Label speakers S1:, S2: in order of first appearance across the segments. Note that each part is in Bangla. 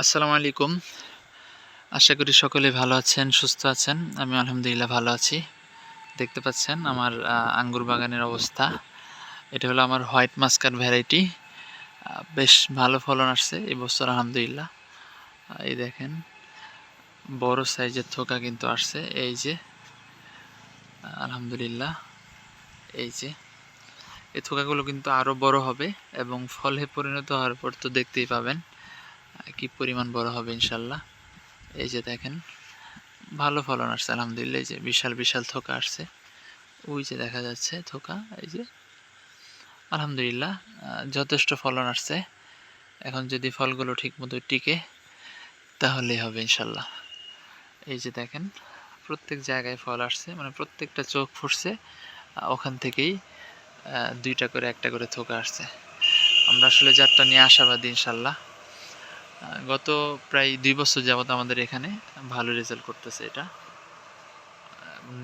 S1: আসসালামু আলাইকুম। আশা করি সকলে ভালো আছেন, সুস্থ আছেন। আমি আলহামদুলিল্লাহ ভালো আছি। দেখতে পাচ্ছেন আমার আঙ্গুর বাগানের অবস্থা। এটা হলো আমার হোয়াইট মাস্কার ভ্যারাইটি। বেশ ভালো ফলন আসছে এবছর আলহামদুলিল্লাহ। এই দেখেন, বড় সাইজের থোকা কিন্তু আসছে। এই যে আলহামদুলিল্লাহ, এই যে, এই থোকাগুলো কিন্তু আরও বড় হবে এবং ফলে পরিণত হওয়ার পর তো দেখতেই পাবেন। কি পরিমাণ বড় হবে ইনশাল্লাহ? এই যে দেখেন, ভালো ফলন আসছে, আলহামদুলিল্লাহ, এই যে বিশাল বিশাল থোকা আসছে। ওই যে দেখা যাচ্ছে থোকা, এই যে আলহামদুলিল্লাহ যথেষ্ট ফলন আসছে। এখন যদি ফলগুলো ঠিক মতো টিকে, তাহলেই হবে ইনশাল্লাহ। এই যে দেখেন, প্রত্যেক জায়গায় ফল আসছে মানে প্রত্যেকটা চোখ ফুটছে ওখান থেকেই দুইটা করে, একটা করে থোকা আসছে। আমরা আসলে যারটা নিয়ে আশাবাদী ইনশাল্লাহ। গত প্রায় দুই বছর যাবত আমাদের এখানে ভালো রেজাল্ট করতেছে এটা।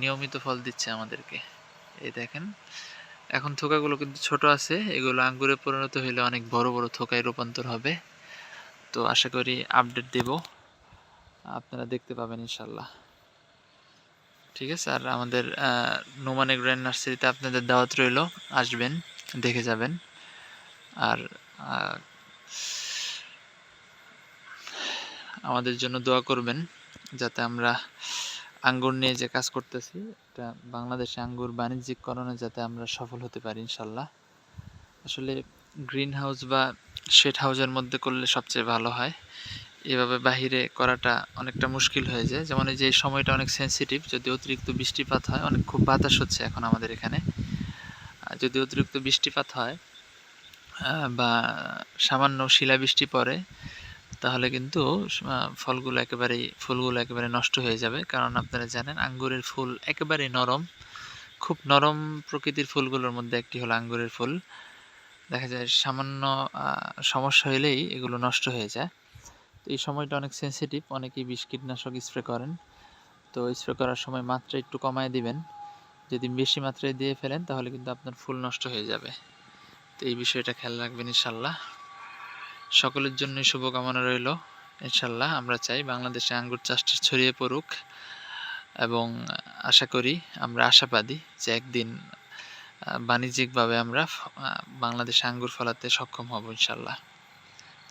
S1: নিয়মিত ফল দিচ্ছে আমাদেরকে। এই দেখেন, এখন থোকাগুলো কিন্তু ছোট আছে, এগুলো আঙ্গুরে পরিণত হলে অনেক বড় বড় থোকায় রূপান্তর হবে। তো আশা করি আপডেট দেব। আপনারা দেখতে পাবেন ইনশাল্লাহ ঠিক আছে, আর আমাদের নোমান গ্র্যান্ড নার্সারিতে আপনাদের দাওয়াত রইল, আসবেন, দেখে যাবেন। আর আমাদের জন্য দোয়া করবেন যাতে আমরা আঙ্গুর নিয়ে যে কাজ করতেছি, এটা বাংলাদেশে আঙ্গুর বাণিজ্যিককরণে যাতে আমরা সফল হতে পারি ইনশাল্লাহ। আসলে গ্রিন হাউস বা শেড হাউসের মধ্যে করলে সবচেয়ে ভালো হয়। এভাবে বাহিরে করাটা অনেকটা মুশকিল হয়ে যায়। যেমন এই যে সময়টা অনেক সেন্সিটিভ যদি অতিরিক্ত বৃষ্টিপাত হয়, অনেক খুব বাতাস হচ্ছে এখন আমাদের এখানে। যদি অতিরিক্ত বৃষ্টিপাত হয় বা সামান্য শিলাবৃষ্টি পড়ে তাহলে কিন্তু ফলগুলো একেবারেই, ফুলগুলো একেবারে নষ্ট হয়ে যাবে। কারণ আপনারা জানেন, আঙ্গুরের ফুল একেবারেই নরম। খুব নরম প্রকৃতির ফুলগুলোর মধ্যে একটি হলো আঙ্গুরের ফুল। দেখা যায় সামান্য সমস্যা হলেই এগুলো নষ্ট হয়ে যায়। তো এই সময়টা অনেক সেনসিটিভ অনেকেই বিষ কীটনাশক স্প্রে করেন। তো স্প্রে করার সময় মাত্রা একটু কমায় দিবেন। যদি বেশি মাত্রায় দিয়ে ফেলেন, তাহলে কিন্তু আপনার ফুল নষ্ট হয়ে যাবে। তো এই বিষয়টা খেয়াল রাখবেন ইনশাল্লাহ। সকলের জন্যই শুভকামনা রইল। ইনশাল্লাহ আমরা চাই বাংলাদেশে আঙ্গুর চাষটা ছড়িয়ে পড়ুক এবং আশা করি আমরা আশাবাদী যে একদিন বাণিজ্যিকভাবে আমরা বাংলাদেশে আঙ্গুর ফলাতে সক্ষম হব ইনশাল্লাহ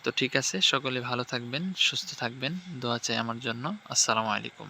S1: তো ঠিক আছে, সকলে ভালো থাকবেন, সুস্থ থাকবেন। দোয়া চাই আমার জন্য। আসসালামু আলাইকুম।